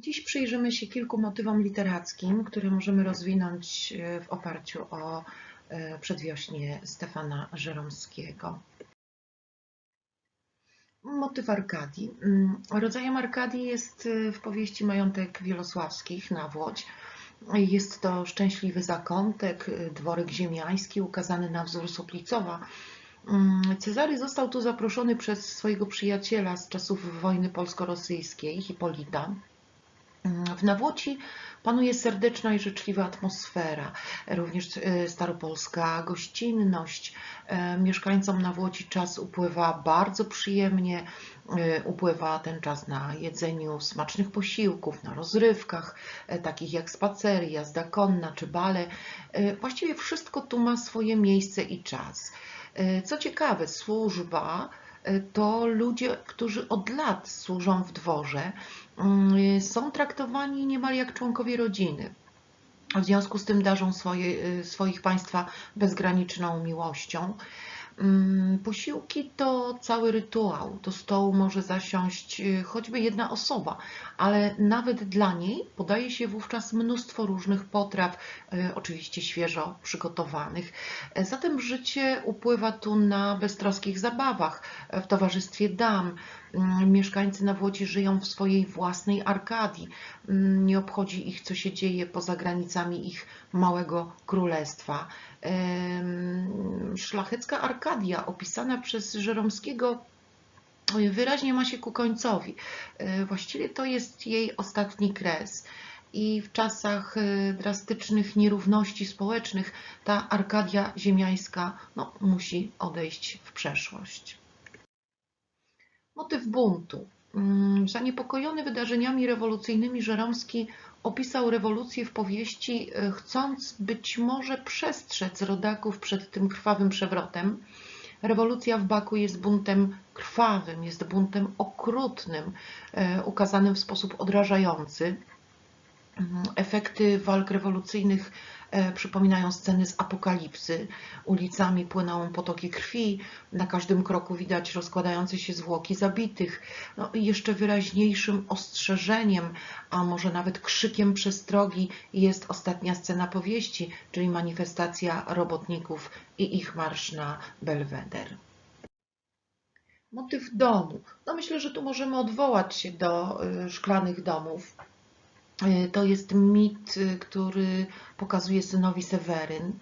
Dziś przyjrzymy się kilku motywom literackim, które możemy rozwinąć e, w oparciu o e, przedwiośnie Stefana Żeromskiego. Motyw Arkadii. Mm, Rodzajem Arkadii jest e, w powieści Majątek Wielosławskich na Włodź. Jest to szczęśliwy zakątek, dworek ziemiański ukazany na wzór Soplicowa. Mm, Cezary został tu zaproszony przez swojego przyjaciela z czasów wojny polsko-rosyjskiej, Hipolita. W Nawłoci panuje serdeczna i życzliwa atmosfera, również e, staropolska gościnność. E, Mieszkańcom Nawłoci czas upływa bardzo przyjemnie. E, Upływa ten czas na jedzeniu smacznych posiłków, na rozrywkach, takich jak spacery, jazda konna czy bale. Właściwie wszystko tu ma swoje miejsce i czas. Co ciekawe, służba to ludzie, którzy od lat służą w dworze, mm, są traktowani niemal jak członkowie rodziny. W związku z tym darzą swoje, swoich państwa bezgraniczną miłością. Mm, posiłki to cały rytuał. Do stołu może zasiąść y, choćby jedna osoba, ale nawet dla niej podaje się wówczas mnóstwo różnych potraw, y, oczywiście świeżo przygotowanych. E, zatem życie upływa tu na beztroskich zabawach, w towarzystwie dam. Mm, mieszkańcy na Włodzi żyją w swojej własnej Arkadii. Mm, nie obchodzi ich, co się dzieje poza granicami ich małego królestwa. Szlachecka Arkadia, opisana przez Żeromskiego, wyraźnie ma się ku końcowi. E, właściwie to jest jej ostatni kres. I w czasach e, drastycznych nierówności społecznych ta Arkadia ziemiańska no, musi odejść w przeszłość. Motyw buntu. Mm, zaniepokojony wydarzeniami rewolucyjnymi Żeromski opisał rewolucję w powieści, e, chcąc być może przestrzec rodaków przed tym krwawym przewrotem. Rewolucja w Baku jest buntem krwawym, jest buntem okrutnym, e, ukazanym w sposób odrażający. Mm, efekty walk rewolucyjnych przypominają sceny z apokalipsy. Ulicami płyną potoki krwi, na każdym kroku widać rozkładające się zwłoki zabitych. No jeszcze wyraźniejszym ostrzeżeniem, a może nawet krzykiem przestrogi jest ostatnia scena powieści, czyli manifestacja robotników i ich marsz na Belweder. Motyw domu. No myślę, że tu możemy odwołać się do y, szklanych domów E, to jest mit, y, który pokazuje synowi Seweryn.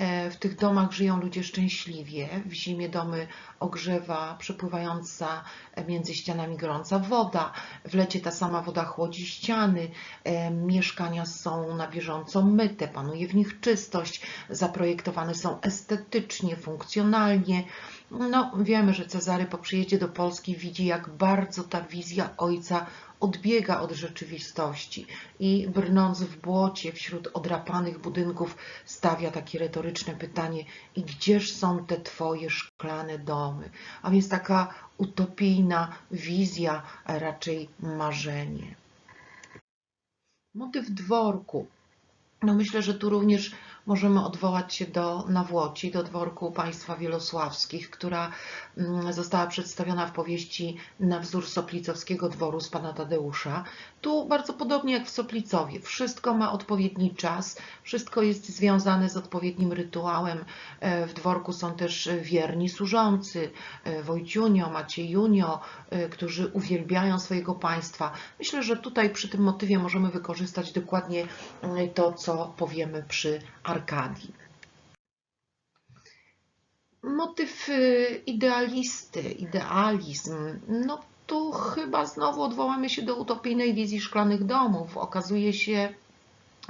E, w tych domach żyją ludzie szczęśliwie. W zimie domy ogrzewa przepływająca między ścianami gorąca woda. W lecie ta sama woda chłodzi ściany. E, mieszkania są na bieżąco myte, panuje w nich czystość. Zaprojektowane są estetycznie, funkcjonalnie. No, wiemy, że Cezary po przyjeździe do Polski widzi, jak bardzo ta wizja ojca odbiega od rzeczywistości i brnąc w błocie wśród odrapanych budynków stawia takie retoryczne pytanie i gdzież są te twoje szklane domy? A więc taka utopijna wizja, a raczej marzenie. Motyw dworku. No myślę, że tu również możemy odwołać się do Nawłoci, do dworku państwa wielosławskich, która mm, została przedstawiona w powieści na wzór Soplicowskiego dworu z pana Tadeusza. Tu bardzo podobnie jak w Soplicowie, wszystko ma odpowiedni czas, wszystko jest związane z odpowiednim rytuałem. E, w dworku są też wierni służący, e, Wojciunio, Maciejunio, e, którzy uwielbiają swojego państwa. Myślę, że tutaj przy tym motywie możemy wykorzystać dokładnie to, co powiemy przy Arkadii. Motyw idealisty, idealizm, no tu chyba znowu odwołamy się do utopijnej wizji szklanych domów. Okazuje się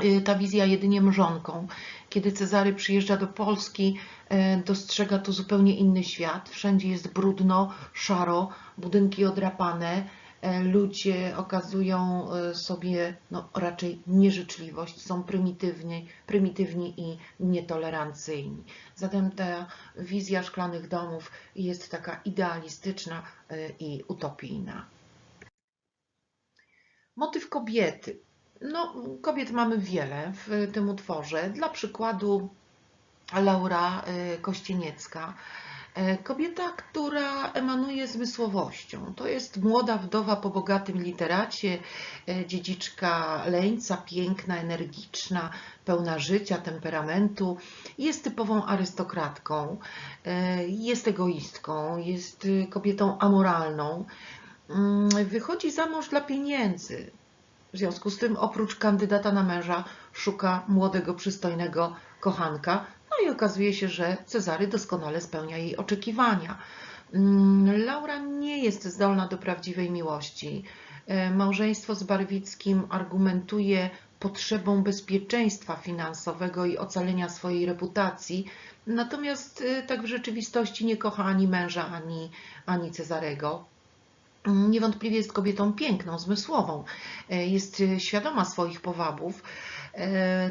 y, ta wizja jedynie mrzonką. Kiedy Cezary przyjeżdża do Polski, y, dostrzega tu zupełnie inny świat. Wszędzie jest brudno, szaro, budynki odrapane, ludzie okazują e, sobie no, raczej nieżyczliwość, są prymitywni, prymitywni i nietolerancyjni. Zatem ta wizja szklanych domów jest taka idealistyczna e, i utopijna. Motyw kobiety. No, kobiet mamy wiele w tym utworze. Dla przykładu Laura Kościeniecka E, Kobieta, która emanuje zmysłowością. To jest młoda wdowa po bogatym literacie, e, dziedziczka Leńca, piękna, energiczna, pełna życia, temperamentu. Jest typową arystokratką, e, jest egoistką, jest kobietą amoralną. Mm, Wychodzi za mąż dla pieniędzy. W związku z tym, oprócz kandydata na męża, szuka młodego, przystojnego kochanka. I okazuje się, że Cezary doskonale spełnia jej oczekiwania. Mm, Laura nie jest zdolna do prawdziwej miłości. E, Małżeństwo z Barwickim argumentuje potrzebą bezpieczeństwa finansowego i ocalenia swojej reputacji, natomiast e, tak w rzeczywistości nie kocha ani męża, ani, ani Cezarego. Niewątpliwie jest kobietą piękną, zmysłową. E, Jest świadoma swoich powabów.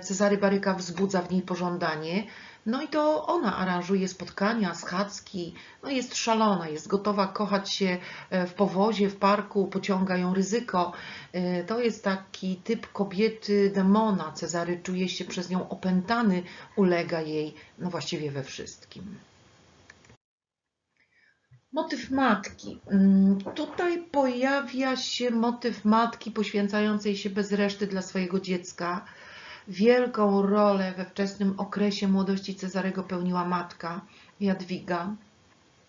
Cezary Baryka wzbudza w niej pożądanie. No i to ona aranżuje spotkania, schadzki. No jest szalona, jest gotowa kochać się e, w powozie, w parku, pociąga ją ryzyko. E, To jest taki typ kobiety demona. Cezary czuje się przez nią opętany, ulega jej no właściwie we wszystkim. Motyw matki. Mm, Tutaj pojawia się motyw matki poświęcającej się bez reszty dla swojego dziecka. Wielką rolę we wczesnym okresie młodości Cezarego pełniła matka Jadwiga.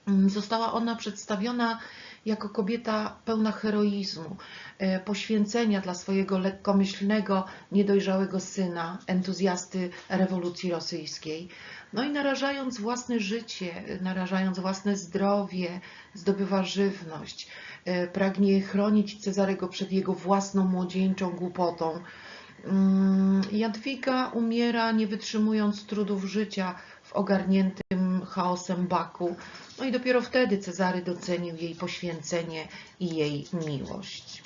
Mm, Została ona przedstawiona jako kobieta pełna heroizmu, e, poświęcenia dla swojego lekkomyślnego, niedojrzałego syna, entuzjasty rewolucji rosyjskiej. No i narażając własne życie, narażając własne zdrowie, zdobywa żywność, e, pragnie chronić Cezarego przed jego własną młodzieńczą głupotą. Mm, Jadwiga umiera nie wytrzymując trudów życia w ogarniętym chaosem Baku. No i dopiero wtedy Cezary docenił jej poświęcenie i jej miłość.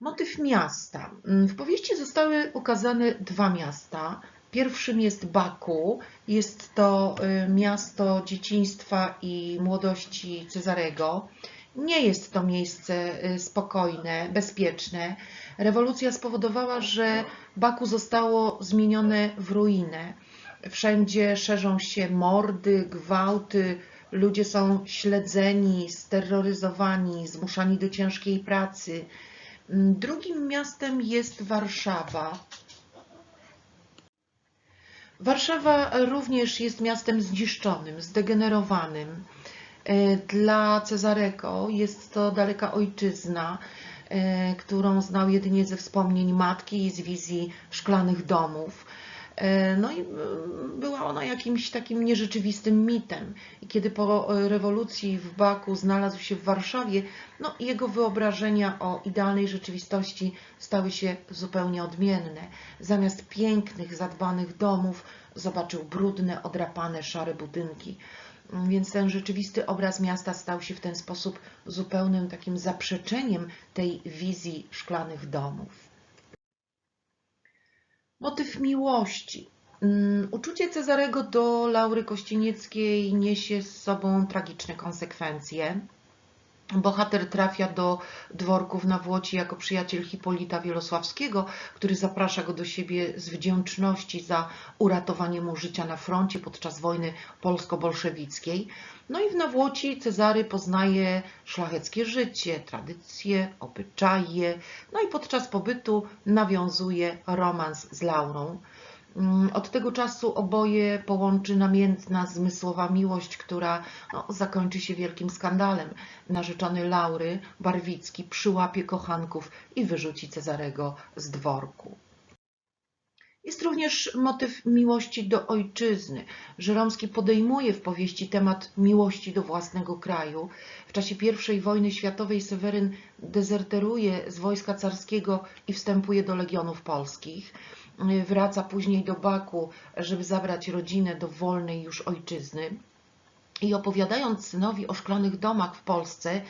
Motyw miasta. Mm, W powieści zostały ukazane dwa miasta. Pierwszym jest Baku. Jest to y, miasto dzieciństwa i młodości Cezarego. Nie jest to miejsce y, spokojne, bezpieczne. Rewolucja spowodowała, że Baku zostało zmienione w ruinę. Wszędzie szerzą się mordy, gwałty, ludzie są śledzeni, steroryzowani, zmuszani do ciężkiej pracy. Mm, Drugim miastem jest Warszawa. Warszawa również jest miastem zniszczonym, zdegenerowanym. E, Dla Cezarego jest to daleka ojczyzna, e, którą znał jedynie ze wspomnień matki i z wizji szklanych domów. E, No i była ona jakimś takim nierzeczywistym mitem. I kiedy po rewolucji w Baku znalazł się w Warszawie, no jego wyobrażenia o idealnej rzeczywistości stały się zupełnie odmienne. Zamiast pięknych, zadbanych domów zobaczył brudne, odrapane, szare budynki. Więc ten rzeczywisty obraz miasta stał się w ten sposób zupełnym takim zaprzeczeniem tej wizji szklanych domów. Motyw miłości. Mm, Uczucie Cezarego do Laury Kościenieckiej niesie z sobą tragiczne konsekwencje. Bohater trafia do dworków na Włoci jako przyjaciel Hipolita Wielosławskiego, który zaprasza go do siebie z wdzięczności za uratowanie mu życia na froncie podczas wojny polsko-bolszewickiej. No i w Nawłoci Cezary poznaje szlacheckie życie, tradycje, obyczaje, no i podczas pobytu nawiązuje romans z Laurą. Mm, Od tego czasu oboje połączy namiętna, zmysłowa miłość, która no, zakończy się wielkim skandalem. Narzeczony Laury, Barwicki, przyłapie kochanków i wyrzuci Cezarego z dworku. Jest również motyw miłości do ojczyzny. Żeromski podejmuje w powieści temat miłości do własnego kraju. W czasie I wojny światowej Seweryn dezerteruje z wojska carskiego i wstępuje do legionów polskich. Wraca później do Baku, żeby zabrać rodzinę do wolnej już ojczyzny. I opowiadając synowi o szklanych domach w Polsce,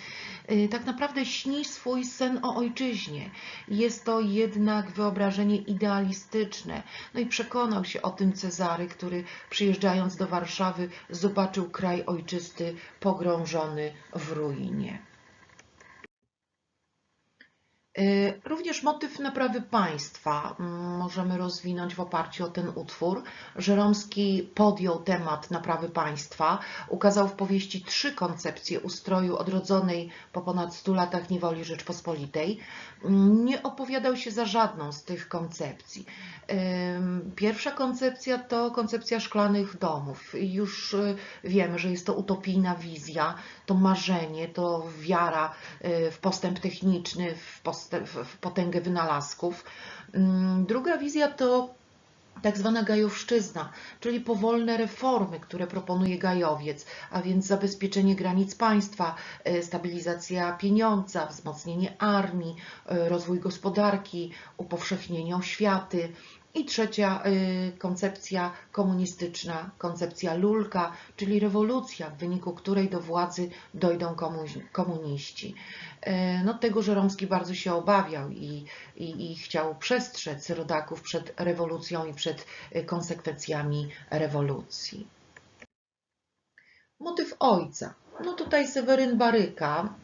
y, tak naprawdę śni swój sen o ojczyźnie. Jest to jednak wyobrażenie idealistyczne. No i przekonał się o tym Cezary, który przyjeżdżając do Warszawy zobaczył kraj ojczysty pogrążony w ruinie. Y, Również motyw naprawy państwa mm, możemy rozwinąć w oparciu o ten utwór. Żeromski podjął temat naprawy państwa, ukazał w powieści trzy koncepcje ustroju odrodzonej po ponad 100 latach niewoli Rzeczpospolitej. Mm, Nie opowiadał się za żadną z tych koncepcji. Ym, Pierwsza koncepcja to koncepcja szklanych domów. Już y, wiemy, że jest to utopijna wizja, to marzenie, to wiara y, w postęp techniczny, w, postęp, w potęgę wynalazków. Ym, Druga wizja to tak zwana gajowszczyzna, czyli powolne reformy, które proponuje gajowiec, a więc zabezpieczenie granic państwa, y, stabilizacja pieniądza, wzmocnienie armii, y, rozwój gospodarki, upowszechnienie oświaty. I trzecia y, koncepcja komunistyczna, koncepcja lulka, czyli rewolucja, w wyniku której do władzy dojdą komuniści. Y, No, tego Żeromski bardzo się obawiał i, i, i chciał przestrzec rodaków przed rewolucją i przed y, konsekwencjami rewolucji. Motyw ojca. No tutaj Seweryn Baryka.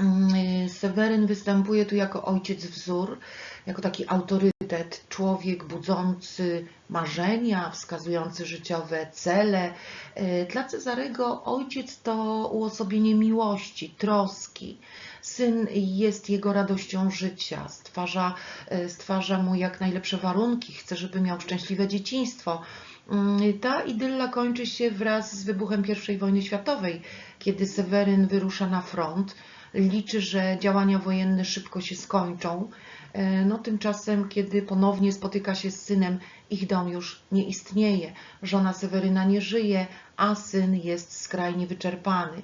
Mm, Seweryn występuje tu jako ojciec wzór, jako taki autorytet, człowiek budzący marzenia, wskazujący życiowe cele. Y, Dla Cezarego ojciec to uosobienie miłości, troski. Syn jest jego radością życia, stwarza, y, stwarza mu jak najlepsze warunki, chce, żeby miał szczęśliwe dzieciństwo. Mm, Ta idylla kończy się wraz z wybuchem I wojny światowej, kiedy Seweryn wyrusza na front. Liczy, że działania wojenne szybko się skończą. E, No, tymczasem, kiedy ponownie spotyka się z synem, ich dom już nie istnieje. Żona Seweryna nie żyje, a syn jest skrajnie wyczerpany.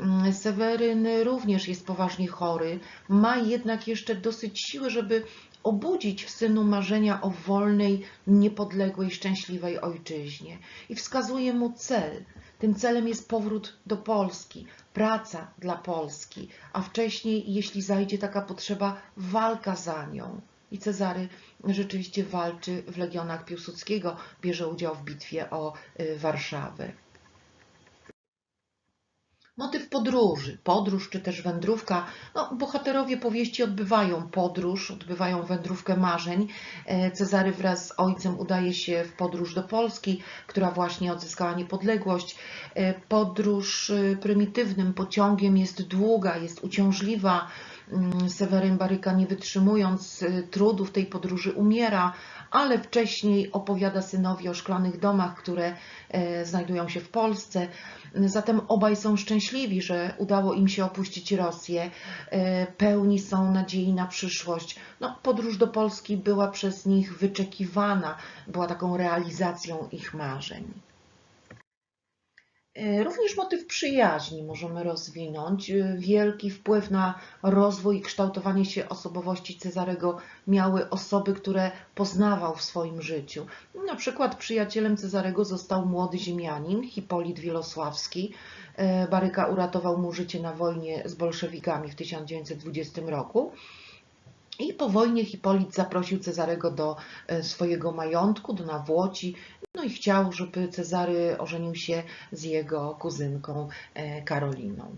Mm, Seweryn również jest poważnie chory, ma jednak jeszcze dosyć siły, żeby obudzić w synu marzenia o wolnej, niepodległej, szczęśliwej ojczyźnie i wskazuje mu cel. Tym celem jest powrót do Polski, praca dla Polski, a wcześniej, jeśli zajdzie taka potrzeba, walka za nią. I Cezary rzeczywiście walczy w legionach Piłsudskiego, bierze udział w bitwie o y, Warszawę. Motyw podróży, podróż czy też wędrówka. No, bohaterowie powieści odbywają podróż, odbywają wędrówkę marzeń. E, Cezary wraz z ojcem udaje się w podróż do Polski, która właśnie odzyskała niepodległość. E, Podróż e, prymitywnym pociągiem jest długa, jest uciążliwa. Mm, Seweryn Baryka, nie wytrzymując e, trudów tej podróży, umiera, ale wcześniej opowiada synowi o szklanych domach, które e, znajdują się w Polsce. Zatem obaj są szczęśliwi, że udało im się opuścić Rosję. E, Pełni są nadziei na przyszłość. No, podróż do Polski była przez nich wyczekiwana, była taką realizacją ich marzeń. E, Również motyw przyjaźni możemy rozwinąć. E, Wielki wpływ na rozwój i kształtowanie się osobowości Cezarego miały osoby, które poznawał w swoim życiu. Na przykład przyjacielem Cezarego został młody ziemianin Hipolit Wielosławski. E, Baryka uratował mu życie na wojnie z bolszewikami w 1920 roku. I po wojnie Hipolit zaprosił Cezarego do e, swojego majątku, do Nawłoci, no i chciał, żeby Cezary ożenił się z jego kuzynką e, Karoliną.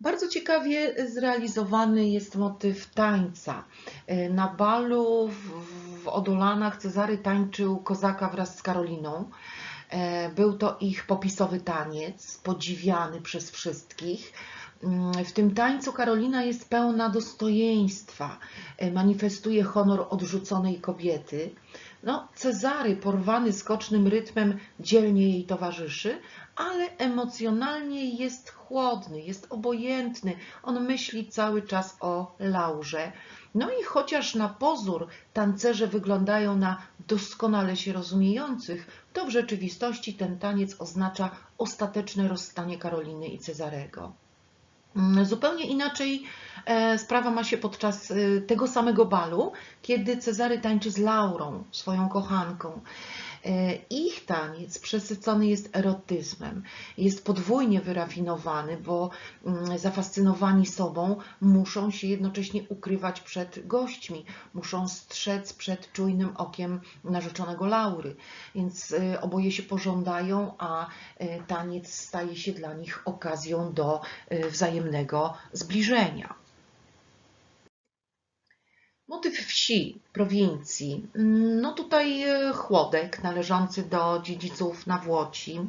Bardzo ciekawie zrealizowany jest motyw tańca. E, Na balu w- Odolanach Cezary tańczył kozaka wraz z Karoliną. Był to ich popisowy taniec, podziwiany przez wszystkich. Mm, W tym tańcu Karolina jest pełna dostojeństwa, e, manifestuje honor odrzuconej kobiety. No, Cezary, porwany skocznym rytmem, dzielnie jej towarzyszy, ale emocjonalnie jest chłodny, jest obojętny. On myśli cały czas o Laurze. No i chociaż na pozór tancerze wyglądają na doskonale się rozumiejących, to w rzeczywistości ten taniec oznacza ostateczne rozstanie Karoliny i Cezarego. Mm, Zupełnie inaczej e, sprawa ma się podczas e, tego samego balu, kiedy Cezary tańczy z Laurą, swoją kochanką. E, Ich taniec przesycony jest erotyzmem, jest podwójnie wyrafinowany, bo mm, zafascynowani sobą muszą się jednocześnie ukrywać przed gośćmi, muszą strzec przed czujnym okiem narzeczonego Laury, więc e, oboje się pożądają, a e, taniec staje się dla nich okazją do wzajemnego zbliżenia. Motyw wsi, prowincji. No tutaj e, Chłodek, należący do dziedziców na Włoci.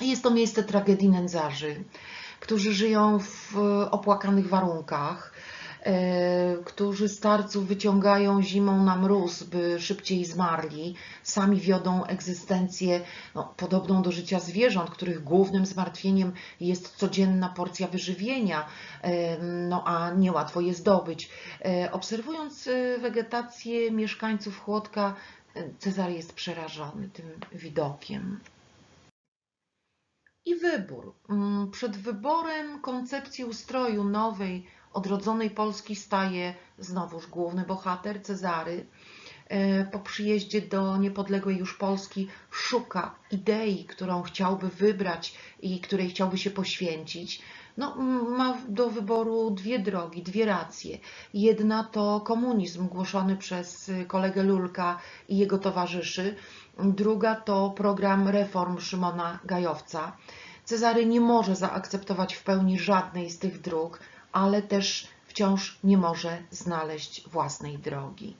Jest to miejsce tragedii nędzarzy, którzy żyją w opłakanych warunkach, e, którzy starców wyciągają zimą na mróz, by szybciej zmarli. Sami wiodą egzystencję no, podobną do życia zwierząt, których głównym zmartwieniem jest codzienna porcja wyżywienia, e, no a niełatwo je zdobyć. E, Obserwując e, wegetację mieszkańców Chłodka, e, Cezary jest przerażony tym widokiem. I wybór. Mm, Przed wyborem koncepcji ustroju nowej, odrodzonej Polski staje znowuż główny bohater Cezary. E, Po przyjeździe do niepodległej już Polski szuka idei, którą chciałby wybrać i której chciałby się poświęcić. No, ma do wyboru dwie drogi, dwie racje. Jedna to komunizm głoszony przez kolegę Lulka i jego towarzyszy. Druga to program reform Szymona Gajowca. Cezary nie może zaakceptować w pełni żadnej z tych dróg, ale też wciąż nie może znaleźć własnej drogi.